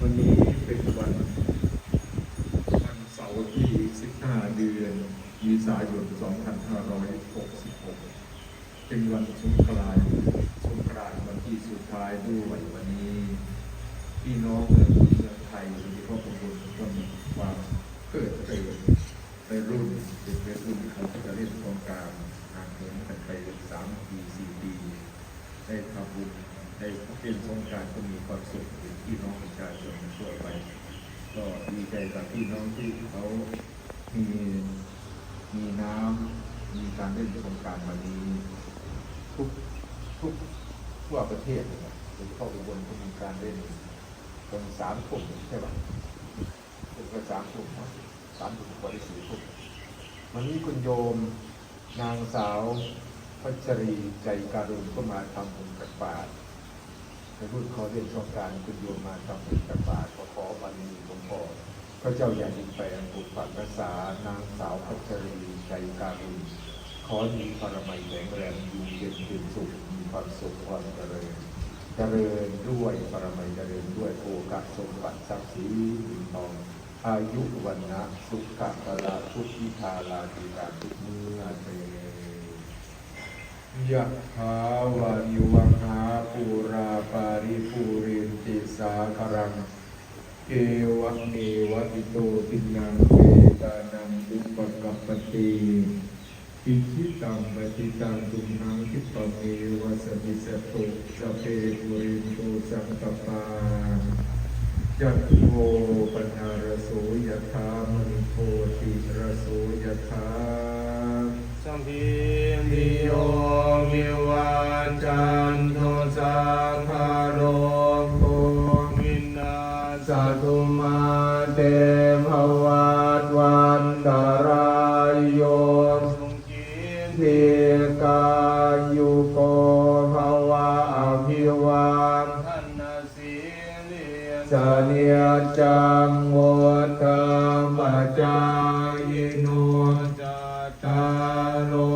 วันนี้เป็นวันวันเสาร์ที่ 15 เดือนมีสายน 2566 เป็นวันสงกรานต์สงกรานต์วันที่สุดท้ายด้วยวันนี้พี่น้องเมืองเมืองไทยโดยเฉพาะคนบนก็มีความเกิดเกิดในรุ่นเด็กในรุ่นที่เขาจะเล่นสงกรารห่างเหินกันไปสามปีสี่ปีได้ทำบุญ ได้เล่นสงการก็มีความสุขพี่น้องประชาชนทั่วไป ก็ดีใจกับพี่น้องที่เขามีมีน้ำมีการเล่นสงการวันนี้ทุกทุกทั่วประเทศเลยนะโดยเฉพาะอุบลก็มีการเล่นตอนสามทุ่มใช่ปะเป็นก็สามทุ่มนะสามทุ่มกว่าสี่ทุ่มวันนี้คุณโยมนางสาวพัชรีใจการุณก็มาทำบุญตับาตร ในรุ่นขอเรียนชองการคุณโยมมาทำบุญตักบาตรขอขอบันนี้หลวงพ่อพระเจ้าอย่างยิ่งไปอันปุปักรักษานางสาวพัชรีใจการุณขอมีปรมัยแข็งแรงอยู่เย็นเป็นสุขมีความสุขความเจริญเจริญด้วยปรมัยเจริญด้วยโอกาสสมบัติทรัพย์สินเงินทองอายุวันนะสุขะพลาทุกขิทาลาธิการทุกเมื่อเต ยะถาวานิวังหาปูราปาริปูเรนติสาครัง เอวังเนวัติโตตินังเวตานังอุปกัปปติอิทิตังปฏิตังตุมหังคิปะเมวะสมิสตุสเพปุรินโตสังกปายัตโมปัญหารโสยถามณิโพติระโสยถาสัมพิติโยวิวั จันโทสังคาโรโควินาสตุมาเตภวัตวันตรายโยสุขีทีกายุโกภวะอภิวันทันสีเลียสเนียจังโวธรรมจายโนจตตารโ